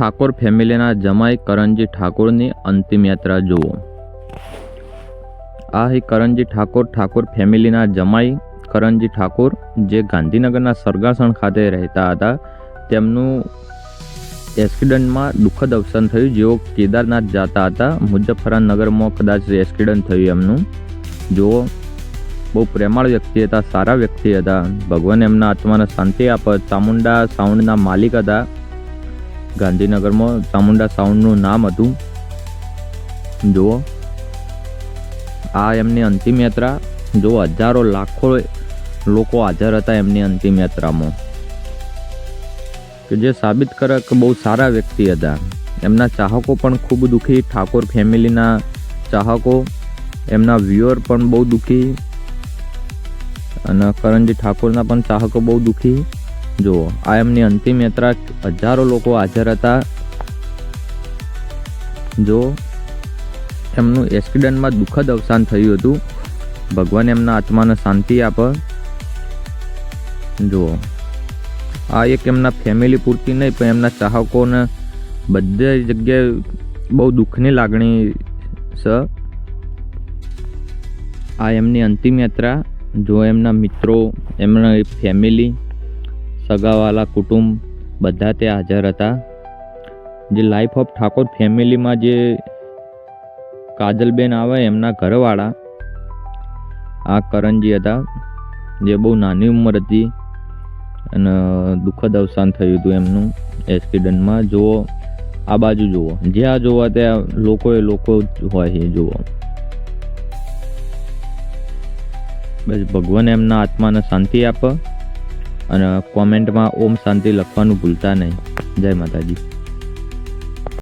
ઠાકોર ફેમિલીના જમાઈ કરણજી ઠાકોરની અંતિમ યાત્રા જુઓ. આ હી કરણજી ઠાકોર ઠાકોર ફેમિલીના જમાઈ કરણજી ઠાકોર જે ગાંધીનગરના સરગાસણ ખાતે રહેતા હતા, તેમનું એક્સિડન્ટમાં દુઃખદ અવસાન થયું. જેઓ કેદારનાથ જતા હતા મુજફ્ફરનગરમાં કદાચ એક્સિડન્ટ થયું એમનું. જેઓ, બહુ પ્રેમાળ વ્યક્તિ હતા, સારા વ્યક્તિ હતા. ભગવાન એમના આત્માને શાંતિ આપે ચામુંડા સાઉન્ડના માલિક હતા. ગાંધીનગરમાં ચામુંડા સાઉન્ડનું નામ હતું. જુઓ. આ એમની અંતિમ યાત્રા. જો હજારો લાખો લોકો હાજર હતા એમની અંતિમ યાત્રામાં. કે જે સાબિત કરે કે બહુ સારા વ્યક્તિ હતા. એમના ચાહકો પણ ખૂબ દુઃખી. ઠાકોર ફેમિલીના ચાહકો, એમના વ્યુઅર પણ બહુ દુઃખી. અને કરણજી ઠાકોરના પણ ચાહકો બહુ દુઃખી. જુઓ આ એમની અંતિમ યાત્રા હજારો લોકો હાજર હતા. જો એમનું એક્સિડન્ટમાં દુઃખદ અવસાન થયું હતું, ભગવાન એમના આત્માને શાંતિ આપે. જુઓ, આ એક એમના ફેમિલી પૂરતી નહીં, પણ એમના ચાહકોને બધે જગ્યાએ બહુ દુઃખની લાગણી છે. આ એમની અંતિમ યાત્રા, જો એમના મિત્રો, એમના ફેમિલી સગાવાલા કુટુંબ બધા તે હાજર હતા. જે લાઈફ ઓફ ઠાકોર ફેમિલીમાં જે કાજલબેન આવે એમના ઘરવાળા, આ કરણજી હતા, જે બહુ નાની ઉંમર હતી અને દુઃખદ અવસાન થયું હતું એમનું એક્સિડન્ટમાં જુઓ, આ બાજુ જુઓ, જ્યાં જોવા ત્યાં લોકો એ લોકો હોય એ જુઓ. બસ ભગવાન એમના આત્માને શાંતિ આપે. અને કોમેન્ટમાં ઓમ શાંતિ લખવાનું ભૂલતા નહીં. જય માતાજી.